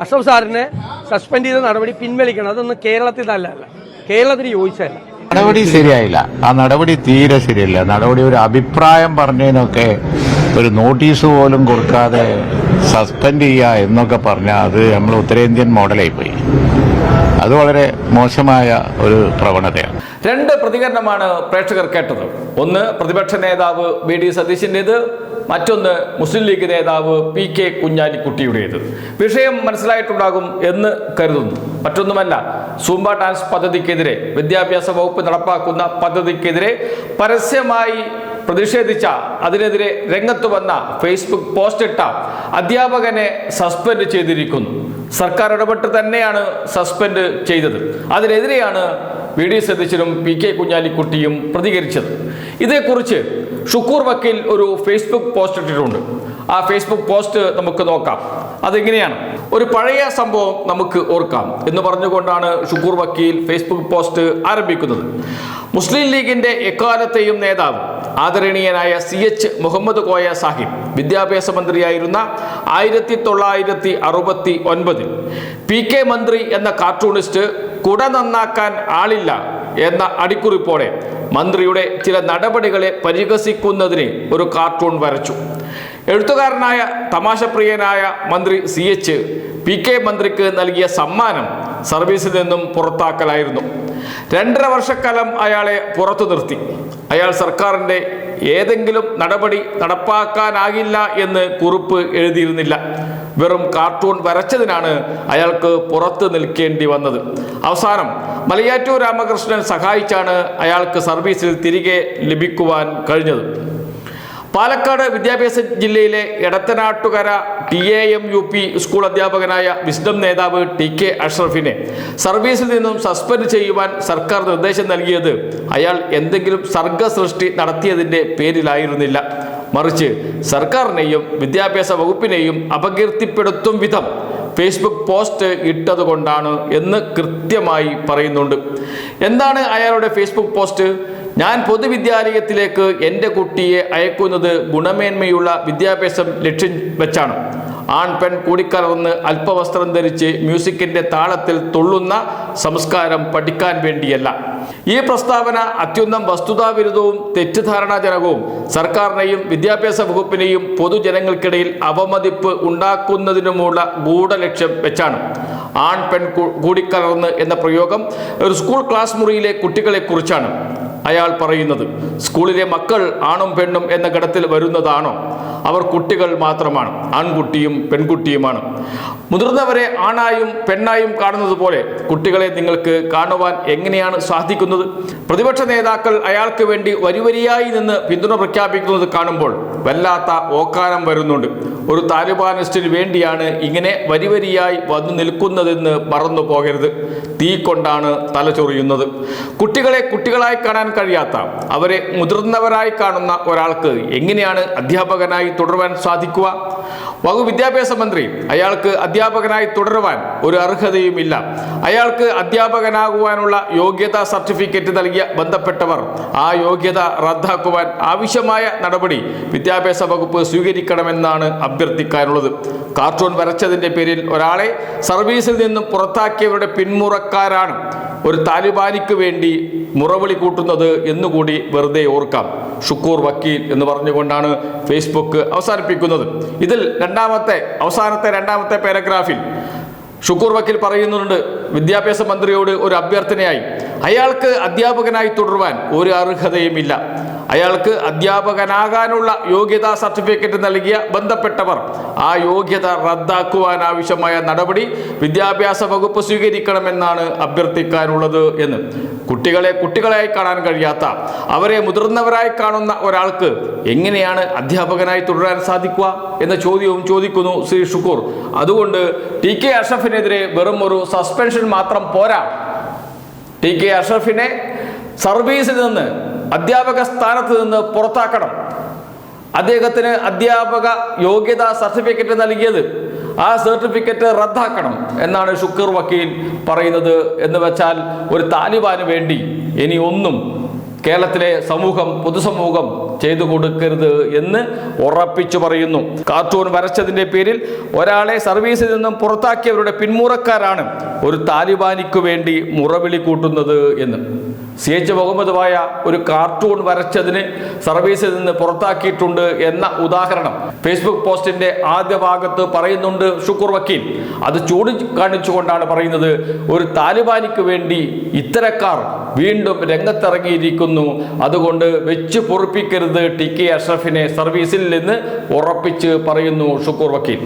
അഷ്റഫ് സാറിനെ സസ്പെൻഡ് ചെയ്ത നടപടി പിൻവലിക്കണം. അതൊന്നും കേരളത്തിൽ നല്ലതല്ല കേരളത്തിന് യോജിച്ചതല്ല. നടപടി ശരിയായില്ല. ആ നടപടി തീരെ ശരിയല്ല. നടപടി ഒരു അഭിപ്രായം പറഞ്ഞതിനൊക്കെ ഒരു നോട്ടീസ് പോലും കൊടുക്കാതെ സസ്പെൻഡ് ചെയ്യുക എന്നൊക്കെ പറഞ്ഞാൽ അത് നമ്മൾ ഉത്തരേന്ത്യൻ മോഡലായി പോയി. അത് വളരെ മോശമായ ഒരു പ്രവണതയാണ്. രണ്ട് പ്രതികരണമാണ് പ്രേക്ഷകർ കേട്ടത്. ഒന്ന് പ്രതിപക്ഷ നേതാവ് ബി ഡി സതീശിന്റെത് മറ്റൊന്ന് മുസ്ലിം ലീഗ് നേതാവ് പി കെ കുഞ്ഞാലിക്കുട്ടിയുടേത്. വിഷയം മനസ്സിലായിട്ടുണ്ടാകും എന്ന് കരുതുന്നു. മറ്റൊന്നുമല്ല സൂംബ ഡാൻസ് പദ്ധതിക്കെതിരെ വിദ്യാഭ്യാസ വകുപ്പ് നടപ്പാക്കുന്ന പദ്ധതിക്കെതിരെ പരസ്യമായി പ്രതിഷേധിച്ച അതിനെതിരെ രംഗത്ത് വന്ന ഫേസ്ബുക്ക് പോസ്റ്റ് ഇട്ട അധ്യാപകനെ സസ്പെൻഡ് ചെയ്തിരിക്കുന്നു. സർക്കാർ ഇടപെട്ട് തന്നെയാണ് സസ്പെൻഡ് ചെയ്തത്. അതിനെതിരെയാണ് വി ഡി സതീശനും പി കെ കുഞ്ഞാലിക്കുട്ടിയും പ്രതികരിച്ചത്. ഇതേക്കുറിച്ച് ഷുക്കൂർ വക്കീൽ ഒരു ഫേസ്ബുക്ക് പോസ്റ്റ് ഇട്ടിട്ടുണ്ട്. ആ ഫേസ്ബുക്ക് പോസ്റ്റ് നമുക്ക് നോക്കാം. അതെങ്ങനെയാണ്? ഒരു പഴയ സംഭവം നമുക്ക് ഓർക്കാം എന്ന് പറഞ്ഞുകൊണ്ടാണ് ഷുക്കൂർ വക്കീൽ ഫേസ്ബുക്ക് പോസ്റ്റ് ആരംഭിക്കുന്നത്. മുസ്ലിം ലീഗിന്റെ എക്കാലത്തെയും നേതാവ് ആദരണീയനായ സി എച്ച് മുഹമ്മദ് കോയ സാഹിബ് വിദ്യാഭ്യാസ മന്ത്രിയായിരുന്ന ആയിരത്തി തൊള്ളായിരത്തി അറുപത്തി ഒൻപതിൽ പി കെ മന്ത്രി എന്ന കാർട്ടൂണിസ്റ്റ് കുട നന്നാക്കാൻ ആളില്ല എന്ന അടിക്കുറിപ്പോടെ മന്ത്രിയുടെ ചില നടപടികളെ പരിഹസിക്കുന്നതിന് ഒരു കാർട്ടൂൺ വരച്ചു. എഴുത്തുകാരനായ തമാശപ്രിയനായ മന്ത്രി സി എച്ച് പി കെ മന്ത്രിക്ക് നൽകിയ സമ്മാനം സർവീസിൽ നിന്നും പുറത്താക്കലായിരുന്നു. രണ്ടര വർഷക്കാലം അയാളെ പുറത്തു നിർത്തി. അയാൾ സർക്കാരിന്റെ ഏതെങ്കിലും നടപടി നടപ്പാക്കാനാകില്ല എന്ന് കുറിപ്പ് എഴുതിയിരുന്നില്ല. വെറും കാർട്ടൂൺ വരച്ചതിനാണ് അയാൾക്ക് പുറത്ത് നിൽക്കേണ്ടി വന്നത്. അവസാനം മലയാറ്റൂർ രാമകൃഷ്ണൻ സഹായിച്ചാണ് അയാൾക്ക് സർവീസിൽ തിരികെ ലഭിക്കുവാൻ കഴിഞ്ഞത്. പാലക്കാട് വിദ്യാഭ്യാസ ജില്ലയിലെ Edathanattukara T A M U P school അധ്യാപകനായ വിസ്ഡം നേതാവ് ടി കെ അഷ്റഫിനെ സർവീസിൽ നിന്നും സസ്പെൻഡ് ചെയ്യുവാൻ സർക്കാർ നിർദ്ദേശം നൽകിയത് അയാൾ എന്തെങ്കിലും സർഗസൃഷ്ടി നടത്തിയതിന്റെ പേരിലായിരുന്നില്ല. മറിച്ച് സർക്കാരിനെയും വിദ്യാഭ്യാസ വകുപ്പിനെയും അപകീർത്തിപ്പെടുത്തും വിധം ഫേസ്ബുക്ക് പോസ്റ്റ് ഇട്ടതുകൊണ്ടാണ് എന്ന് കൃത്യമായി പറയുന്നുണ്ട്. എന്താണ് അയാളുടെ ഫേസ്ബുക്ക് പോസ്റ്റ്? ഞാൻ പൊതുവിദ്യാലയത്തിലേക്ക് എന്റെ കുട്ടിയെ അയക്കുന്നത് ഗുണമേന്മയുള്ള വിദ്യാഭ്യാസം ലക്ഷ്യം വെച്ചാണ്. ആൺ പെൺ കൂടിക്കലർന്ന് അല്പവസ്ത്രം ധരിച്ച് മ്യൂസിക്കിന്റെ താളത്തിൽ തുള്ളുന്ന സംസ്കാരം പഠിക്കാൻ വേണ്ടിയല്ല. ഈ പ്രസ്താവന അത്യന്തം വസ്തുതാവിരുദ്ധവും തെറ്റിദ്ധാരണാജനകവും സർക്കാരിനെയും വിദ്യാഭ്യാസ വകുപ്പിനെയും പൊതുജനങ്ങൾക്കിടയിൽ അവമതിപ്പ് ഉണ്ടാക്കുന്നതിനുമുള്ള ഗൂഢലക്ഷ്യം വെച്ചാണ്. ആൺ പെൺ കൂടിക്കലർന്ന് എന്ന പ്രയോഗം ഒരു സ്കൂൾ ക്ലാസ് മുറിയിലെ കുട്ടികളെ കുറിച്ചാണ്. അയാൾ പറയുന്നത് സ്കൂളിലെ മക്കൾ ആണും പെണ്ണും എന്ന ഘടത്തിൽ വരുന്നതാണോ? അവർ കുട്ടികൾ മാത്രമാണ് ആൺകുട്ടിയും പെൺകുട്ടിയുമാണ്. മുതിർന്നവരെ ആണായും പെണ്ണായും കാണുന്നത് പോലെ കുട്ടികളെ നിങ്ങൾക്ക് കാണുവാൻ എങ്ങനെയാണ് സാധിക്കുന്നത്? പ്രതിപക്ഷ നേതാക്കൾ അയാൾക്ക് വേണ്ടി വരിവരിയായി നിന്ന് പിന്തുണ പ്രഖ്യാപിക്കുന്നത് കാണുമ്പോൾ വല്ലാത്ത ഓക്കാനം വരുന്നുണ്ട്. ഒരു താലിബാനിസ്റ്റിന് വേണ്ടിയാണ് ഇങ്ങനെ വരിവരിയായി വന്നു നിൽക്കുന്നതെന്ന് മറന്നു പോകരുത്. തീ കൊണ്ടാണ് തലചൊറിയുന്നത് കുട്ടികളെ കുട്ടികളായി കാണാൻ കഴിയാത്ത അവരെ മുതിർന്നവരായി കാണുന്ന ഒരാൾക്ക് എങ്ങനെയാണ് അധ്യാപകനായി തുടരുവാൻ സാധിക്കുക. വിദ്യാഭ്യാസ മന്ത്രി അയാൾക്ക് അധ്യാപകനായി തുടരുവാൻ ഒരു അർഹതയുമില്ല അയാൾക്ക് അധ്യാപകനാകുവാനുള്ള യോഗ്യതാ സർട്ടിഫിക്കറ്റ് നൽകിയ ബന്ധപ്പെട്ടവർ ആ യോഗ്യത റദ്ദാക്കുവാൻ ആവശ്യമായ നടപടി വിദ്യാഭ്യാസ വകുപ്പ് സ്വീകരിക്കണമെന്നാണ് അഭ്യർത്ഥിക്കാനുള്ളത്. കാർട്ടൂൺ വരച്ചതിന്റെ പേരിൽ ഒരാളെ സർവീസിൽ നിന്നും പുറത്താക്കിയവരുടെ പിന്മുറക്കാരാണ് ഒരു താലിബാനിക്ക് വേണ്ടി മുറവിളി കൂട്ടുന്നത് എന്നുകൂടി വെറുതെ ഓർക്കാം. ഷുക്കൂർ വക്കീൽ എന്ന് പറഞ്ഞുകൊണ്ടാണ് ഫേസ്ബുക്ക് അവസാനിപ്പിക്കുന്നത്. ഇതിൽ രണ്ടാമത്തെ അവസാനത്തെ രണ്ടാമത്തെ പാരഗ്രാഫിൽ ഷുക്കൂർ വക്കീൽ പറയുന്നുണ്ട് വിദ്യാഭ്യാസ മന്ത്രിയോട് ഒരു അഭ്യർത്ഥനയായി. അയാൾക്ക് അധ്യാപകനായി തുടരുവാൻ ഒരു അർഹതയുമില്ല. അയാൾക്ക് അധ്യാപകനാകാനുള്ള യോഗ്യതാ സർട്ടിഫിക്കറ്റ് നൽകിയ ബന്ധപ്പെട്ടവർ ആ യോഗ്യത റദ്ദാക്കുവാൻ ആവശ്യമായ നടപടി വിദ്യാഭ്യാസ വകുപ്പ് സ്വീകരിക്കണമെന്നാണ് അഭ്യർത്ഥിക്കാനുള്ളത് എന്ന്. കുട്ടികളെ കുട്ടികളായി കാണാൻ കഴിയാത്ത അവരെ മുതിർന്നവരായി കാണുന്ന ഒരാൾക്ക് എങ്ങനെയാണ് അധ്യാപകനായി തുടരാൻ സാധിക്കുക എന്ന ചോദ്യവും ചോദിക്കുന്നു ശ്രീ ഷുക്കൂർ. അതുകൊണ്ട് ടി കെ അഷഫിനെതിരെ വെറും ഒരു സസ്പെൻഷൻ മാത്രം പോരാ. ടി കെ അഷറഫിനെ സർവീസിൽ നിന്ന് അധ്യാപക സ്ഥാനത്ത് നിന്ന് പുറത്താക്കണം. അദ്ദേഹത്തിന് അധ്യാപക യോഗ്യതാ സർട്ടിഫിക്കറ്റ് നൽകിയത് ആ സർട്ടിഫിക്കറ്റ് റദ്ദാക്കണം എന്നാണ് ഷുക്കർ വക്കീൽ പറയുന്നത് എന്ന് വെച്ചാൽ ഒരു താലിബാന് വേണ്ടി ഇനി ഒന്നും കേരളത്തിലെ സമൂഹം പൊതുസമൂഹം ചെയ്തു കൊടുക്കരുത് എന്ന് ഉറപ്പിച്ചു പറയുന്നു. കാർട്ടൂൺ വരച്ചതിന്റെ പേരിൽ ഒരാളെ സർവീസിൽ നിന്നും പുറത്താക്കിയവരുടെ പിന്മുറക്കാരാണ് ഒരു താലിബാനിക്കു വേണ്ടി മുറവിളി കൂട്ടുന്നത് എന്ന്. സി എച്ച് മുഹമ്മദുമായ ഒരു കാർട്ടൂൺ വരച്ചതിന് സർവീസിൽ നിന്ന് പുറത്താക്കിയിട്ടുണ്ട് എന്ന ഉദാഹരണം ഫേസ്ബുക്ക് പോസ്റ്റിന്റെ ആദ്യ ഭാഗത്ത് പറയുന്നുണ്ട് ഷുക്കൂർ വക്കീൽ. അത് ചൂണ്ടിക്കാണിച്ചുകൊണ്ടാണ് പറയുന്നത്. ഒരു താലിബാനിക്ക് വേണ്ടി ഇത്തരക്കാർ വീണ്ടും രംഗത്തിറങ്ങിയിരിക്കുന്നു. അതുകൊണ്ട് വെച്ച് പൊറുപ്പിക്കരുത് ടി കെ അഷ്റഫിനെ സർവീസിൽ നിന്ന് ഉറപ്പിച്ച് പറയുന്നു ഷുക്കൂർ വക്കീൽ.